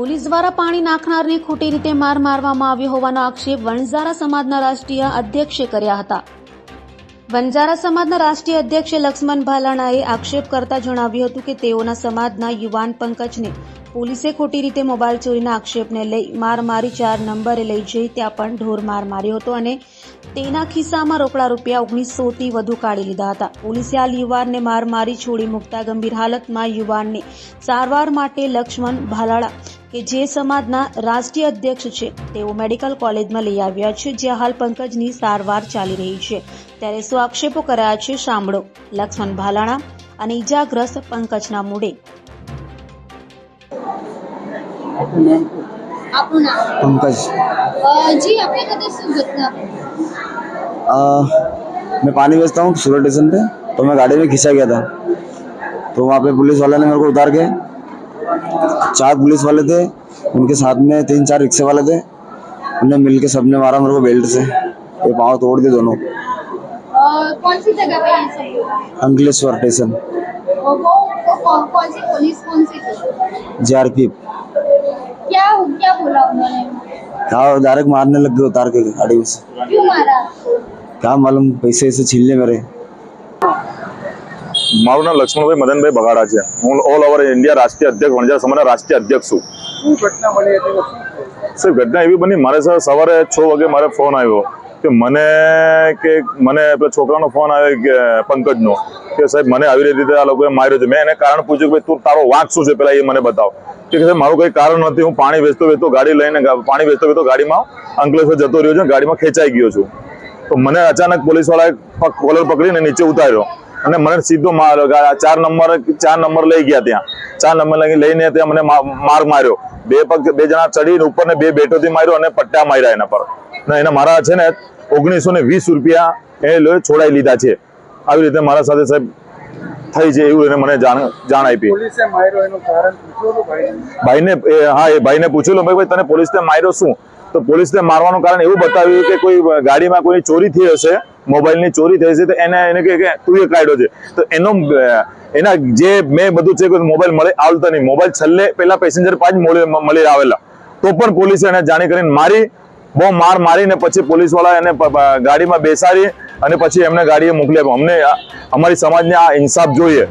Police દ્વારા પાણી નાખનારને ખોટી રીતે માર મારવામાં આવ્યો હોવાનો આક્ષેપ વણઝારા સમાજના રાષ્ટ્રીય અધ્યક્ષે કર્યા હતા. વણઝારા સમાજના રાષ્ટ્રીય અધ્યક્ષ લક્ષ્મણ ભાલાણાએ આક્ષેપ કરતા જણાવ્યું હતું કે તેઓના સમાજના યુવાન પંકજને પોલીસે ખોટી રીતે મોબાઈલ ચોરીના આક્ષેપને લઈ માર મારી ચાર નંબરે લઈ જઈ ત્યાં પણ ઢોર માર માર્યો હતો અને તેના ખિસ્સામાં રોકડા રૂપિયા ઓગણીસોથી વધુ કાઢી લીધા હતા. પોલીસે હાલ યુવાનને માર મારી છોડી મૂકતા ગંભીર હાલતમાં યુવાનને સારવાર માટે લક્ષ્મણ ભાલાળા કે જે સમાજના રાષ્ટ્રીય અધ્યક્ષ છે તેઓ મેડિકલ કોલેજમાં લઈ આવ્યા છે જ્યાં હાલ પંકજની સારવાર ચાલી રહી છે ત્યારે શું આક્ષેપો કરાયા છે સાંભળો લક્ષ્મણ ભાલાણા અને ઈજાગ્રસ્ત પંકજના મૂડે આપનું નામ पंकज અ, જી આપણી સાથે શું ઘટના आ, मैं पानी बेचता हूँ सूरत स्टेशन पे तो मैं गाड़ी में खिंचा गया था तो वहाँ पे पुलिस वाले ने मेरे को उतार के चार पुलिस वाले थे उनके साथ में तीन चार रिक्शे वाले थे। उन्हें मिल के सबने मारा मेरे को बेल्ट से। ये पाँव तोड़ दिए दोनों। कौन सी जगह पे ये सब अंकलेश्वर स्टेशन। वो वो कौन कौन सी पुलिस कौन सी थी जे आर पी क्या क्या बोला उन्होंने? हाँ डायरेक्ट मारने लग गए उतार के गाड़ी में से। क्यों मारा? क्या मालूम पैसे ऐसे छीन लिए मेरे। મારું નામ લક્ષ્મણભાઈ મદનભાઈ બગાડા છે. હું ઓલ ઓવર ઇન્ડિયા રાષ્ટ્રીય અધ્યક્ષ વણજાર સમાજના રાષ્ટ્રીય અધ્યક્ષ છું. ઘટના? સાહેબ ઘટના એવી બની મારે સર સવારે છ વાગે મારે ફોન આવ્યો કે મને કે મને પેલા છોકરાનો ફોન આવ્યો કે પંકજનો કે સાહેબ મને આવી રીતે આ લોકોએ માર્યો છે. મેં એને કારણ પૂછ્યું કે તું તારો વાંક શું છે? પેલા એ મને બતાવ. કે સાહેબ મારું કંઈ કારણ નથી. હું પાણી વેચતો વેચતો ગાડી લઈને પાણી વેચતો વેચતો ગાડીમાં અંકલેશ્વર જતો રહ્યો છું ગાડીમાં ખેંચાઈ ગયો છું. તો મને અચાનક પોલીસ વાળાએ કોલર પકડીને નીચે ઉતાર્યો. અને મને સીધો માર ગા- ચાર નંબર ચાર નંબર લઈ ગયા ત્યાં. ચાર નંબર લઈ- લઈને ત્યાં મને માર માર્યો. બે પગ બે જણા ચડીને ઉપર ને બે બેટોથી માર્યો અને પટ્ટા માર્યા એના પર. ને એના મારા છે ને ઓગણીસો ને વીસ રૂપિયા એ લોકોએ છોડાઈ લીધા છે. આવી રીતે મારા સાથે સાહેબ થઈ છે એવું એને મને જાણ જાણ આપી. માર્યો ભાઈને? હા એ ભાઈને પૂછેલું ભાઈ તને પોલીસને માર્યો શું? તો પોલીસને મારવાનું કારણ એવું બતાવ્યું કે કોઈ ગાડીમાં કોઈ ચોરી થઈ હશે મોબાઈલની ચોરી થઈ છે, તો એને એને કે તું એ કાઢ્યો છે. તો એનો એના જે મેં બધું છે મોબાઈલ મળે, આવતા નહીં. મોબાઈલ છેલ્લે પેલા પેસેન્જર પાંચ મળી આવેલા. તો પણ પોલીસે એને જાણી કરીને મારી, બહુ માર મારીને પછી પોલીસવાળા એને ગાડીમાં બેસાડી અને પછી એમને ગાડીએ મોકલી આપ્યો. અમને અમારી સમાજને આ ઇન્સાફ જોઈએ.